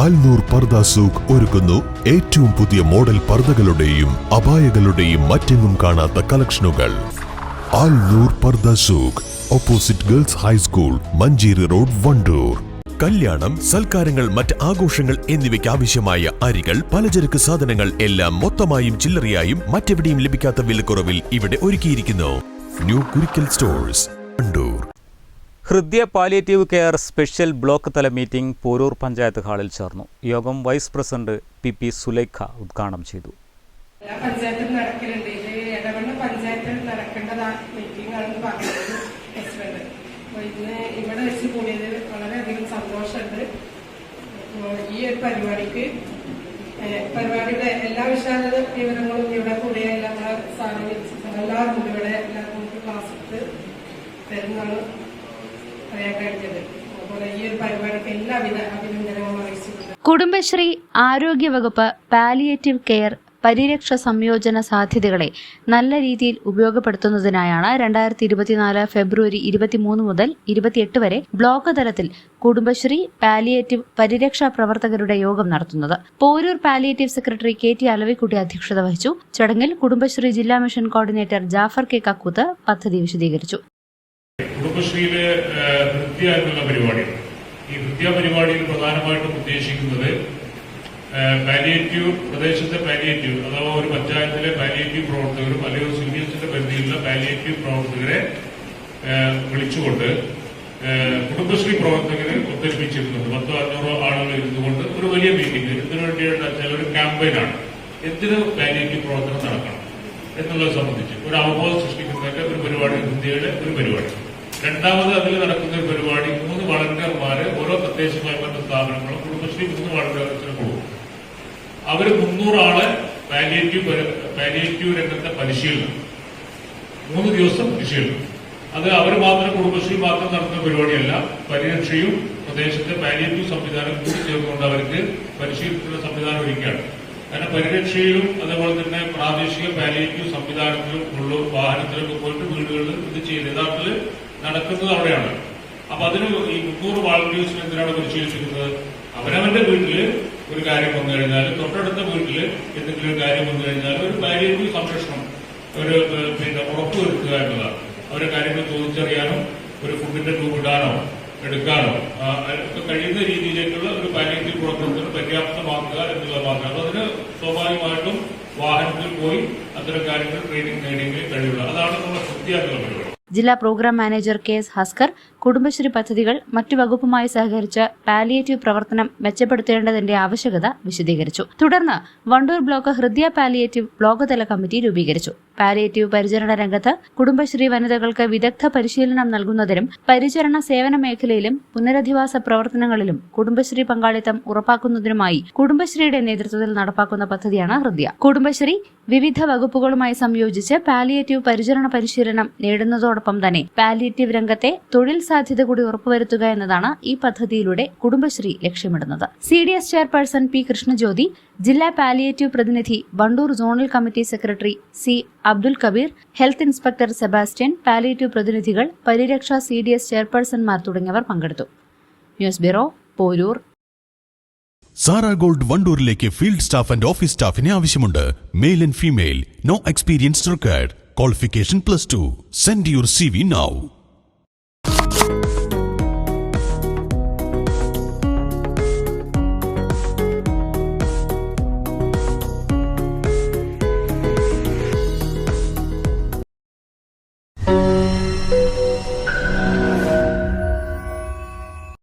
ആൽനൂർ പർദ സൂഖ് ഒരുക്കുന്നു ഏറ്റവും പുതിയ മോഡൽ പർദകളുടെയും അപായകളുടെയും മറ്റെങ്ങും കാണാത്ത കളക്ഷനുകൾ. Alnoor Pardha Souq opposite girls high school Manjeri road Wandoor. കല്യാണം സൽക്കാരങ്ങൾ മറ്റ് ആഘോഷങ്ങൾ എന്നിവയ്ക്ക് ആവശ്യമായ അരികൾ പലചരക്ക് സാധനങ്ങൾ എല്ലാം മൊത്തമായും ചില്ലറയായും മറ്റെവിടെയും ലഭിക്കാത്ത വിലക്കുറവിൽ ഇവിടെ ഒരുക്കിയിരിക്കുന്നു. New Kurikkal stores Wandoor. Hridaya palliative care special block തല മീറ്റിംഗ് പോരൂർ പഞ്ചായത്ത് ഹാളിൽ ചേർന്നു. യോഗം vice president P P Sulaikha ഉദ്ഘാടനം ചെയ്തു. എല്ലാ പഞ്ചായത്തിൽ ഇന്ന് ഇവിടെ സന്തോഷമുണ്ട്. പരിപാടിക്ക് പരിപാടിയുടെ എല്ലാ വിശാല വിവരങ്ങളും ഇവിടെ കൂടിയ നമ്മളെ സാറിന് എല്ലാവർക്കും ഇവിടെ എല്ലാവർക്കും ക്ലാസ് തരുന്നാണ് പറയാൻ കഴിഞ്ഞത് അറിയിച്ചിട്ടുണ്ട്. കുടുംബശ്രീ ആരോഗ്യവകുപ്പ് പാലിയേറ്റീവ് കെയർ പരിരക്ഷ സംയോജന സാധ്യതകളെ നല്ല രീതിയിൽ ഉപയോഗപ്പെടുത്തുന്നതിനായാണ് രണ്ടായിരത്തി ഇരുപത്തിനാല് ഫെബ്രുവരി ഇരുപത്തിമൂന്ന് മുതൽ ഇരുപത്തിയെട്ട് വരെ ബ്ലോക്ക് തലത്തിൽ കുടുംബശ്രീ പാലിയേറ്റീവ് പരിരക്ഷാ പ്രവർത്തകരുടെ യോഗം നടത്തുന്നത്. Porur palliative secretary K T Alavikutty അധ്യക്ഷത വഹിച്ചു. ചടങ്ങിൽ കുടുംബശ്രീ ജില്ലാ mission coordinator Jafar K Kakkooth പദ്ധതി വിശദീകരിച്ചു. കുടുംബശ്രീയിലെ നൃത്യ എന്നുള്ള പരിപാടി ഈ ഹൃദ്യ പരിപാടിയിൽ പ്രധാനമായിട്ടും ഉദ്ദേശിക്കുന്നത് പാലിയേറ്റീവ് പ്രദേശത്തെ പാലിയേറ്റീവ് അഥവാ ഒരു പഞ്ചായത്തിലെ പാലിയേറ്റീവ് പ്രവർത്തകരും അല്ലെങ്കിൽ ഒരു സീനിയേഴ്സിന്റെ പരിധിയിലുള്ള പാലിയേറ്റീവ് പ്രവർത്തകരെ വിളിച്ചുകൊണ്ട് കുടുംബശ്രീ പ്രവർത്തകരെ ഒത്തൊരുമിച്ചിരുന്നുണ്ട് പത്തോ അഞ്ഞൂറോ ആളുകൾ ഇരുന്നുകൊണ്ട് ഒരു വലിയ മീറ്റിംഗ് ഇതിനു വേണ്ടിയുള്ള ഒരു ക്യാമ്പയിനാണ് എന്തിനു പാലിയേറ്റീവ് പ്രവർത്തനം നടക്കണം എന്നുള്ളത് സംബന്ധിച്ച് ഒരു അവബോധം സൃഷ്ടിക്കുന്നതിന്റെ ഒരു പരിപാടി ഇന്ത്യയുടെ ഒരു പരിപാടി. രണ്ടാമത് അതിൽ നടക്കുന്ന പരിപാടി മൂന്ന് വളണ്ടിയർമാര് ഓരോ തദ്ദേശമായി ബന്ധ സ്ഥാപനങ്ങളും കുടുംബശ്രീ മൂന്ന് വളണ്ടിയർസിന് പോകും അവർ മുന്നൂറാളെ പാലിയേറ്റീവ് പാലിയേറ്റീവ് രംഗത്തെ പരിശീലനം. മൂന്ന് ദിവസം പരിശീലനം. അത് അവർ മാത്രം കുടുംബശ്രീ മാത്രം നടത്തുന്ന പരിപാടിയല്ല പരിരക്ഷയും പ്രദേശത്തെ പാലിയേറ്റീവ് സംവിധാനം കൂടി ചേർന്നുകൊണ്ട് അവർക്ക് പരിശീലനത്തിനുള്ള സംവിധാനം ഒരുക്കുകയാണ് കാരണം പരിരക്ഷയിലും അതേപോലെ തന്നെ പ്രാദേശിക പാലിയേറ്റീവ് സംവിധാനത്തിലും ഉള്ള വാഹനത്തിലൊക്കെ പോയിട്ട് വീടുകളിൽ ഇത് ചെയ്യുന്നത് യഥാർത്ഥത്തിൽ നടക്കുന്നത് അവിടെയാണ്. അപ്പൊ അതിന് ഈ മുന്നൂറ് വാളണ്ടിയേഴ്സിന് എന്തിനാണ് പരിശീലിച്ചിരിക്കുന്നത്. അവനവന്റെ വീട്ടിൽ ഒരു കാര്യം വന്നു കഴിഞ്ഞാൽ തൊട്ടടുത്ത വീട്ടിൽ എന്തെങ്കിലും ഒരു കാര്യം വന്നു കഴിഞ്ഞാൽ ഒരു പാലിയേറ്റീവ് സംരക്ഷണം ഒരു പിന്നെ ഉറപ്പുവരുത്തുക എന്നതാണ്. അവരെ കാര്യങ്ങൾ ചോദിച്ചറിയാനോ ഒരു ഫുഡിന്റെ ട്യൂബ് ഇടാനോ എടുക്കാനോ കഴിയുന്ന രീതിയിലേക്കുള്ള ഒരു പാലിയത്തിൽ പുറത്തുനിന്ന് പര്യാപ്തമാക്കുക എന്നുള്ള മാത്രം അതിന് സ്വാഭാവികമായിട്ടും വാഹനത്തിൽ പോയി അത്തരം കാര്യങ്ങൾ ട്രെയിനിങ് നേടിയെങ്കിൽ കഴിയുള്ളൂ. അതാണ് നമ്മുടെ പരിപാടി ജില്ലാ program manager K S Haskar Kudumbashree പദ്ധതികൾ മറ്റു വകുപ്പുമായി സഹകരിച്ച് പാലിയേറ്റീവ് പ്രവർത്തനം മെച്ചപ്പെടുത്തേണ്ടതിന്റെ ആവശ്യകത വിശദീകരിച്ചു. തുടർന്ന് Wandoor block Hridaya palliative block തല കമ്മിറ്റി രൂപീകരിച്ചു. പാലിയേറ്റീവ് പരിചരണ രംഗത്ത് കുടുംബശ്രീ വനിതകൾക്ക് വിദഗ്ധ പരിശീലനം നൽകുന്നതിനും പരിചരണ സേവന മേഖലയിലും പുനരധിവാസ പ്രവർത്തനങ്ങളിലും കുടുംബശ്രീ പങ്കാളിത്തം ഉറപ്പാക്കുന്നതിനുമായി കുടുംബശ്രീയുടെ നേതൃത്വത്തിൽ നടപ്പാക്കുന്ന പദ്ധതിയാണ് ഹൃദയ. കുടുംബശ്രീ വിവിധ വകുപ്പുകളുമായി സംയോജിച്ച് പാലിയേറ്റീവ് പരിചരണ പരിശീലനം നേടുന്നതോടൊപ്പം തന്നെ പാലിയേറ്റീവ് രംഗത്തെ തൊഴിൽ സാധ്യത കൂടി ഉറപ്പുവരുത്തുക എന്നതാണ് ഈ പദ്ധതിയിലൂടെ കുടുംബശ്രീ ലക്ഷ്യമിടുന്നത്. C D S chairperson P Krishnajyothi ജില്ലാ പാലിയേറ്റീവ് പ്രതിനിധി Wandoor zonal committee secretary C Abdul Kabeer health inspector Sebastian palliative പ്രതിനിധികൾ പരിരക്ഷാ സി ഡി എസ് ചെയർപേഴ്സൺമാർ തുടങ്ങിയവർ പങ്കെടുത്തു. News bureau Porur. Sara gold വണ്ടൂരിലേക്ക് field staff and office സ്റ്റാഫിനെ ആവശ്യമുണ്ട്. Male and female. No experience required. Qualification plus two. Send your C V now.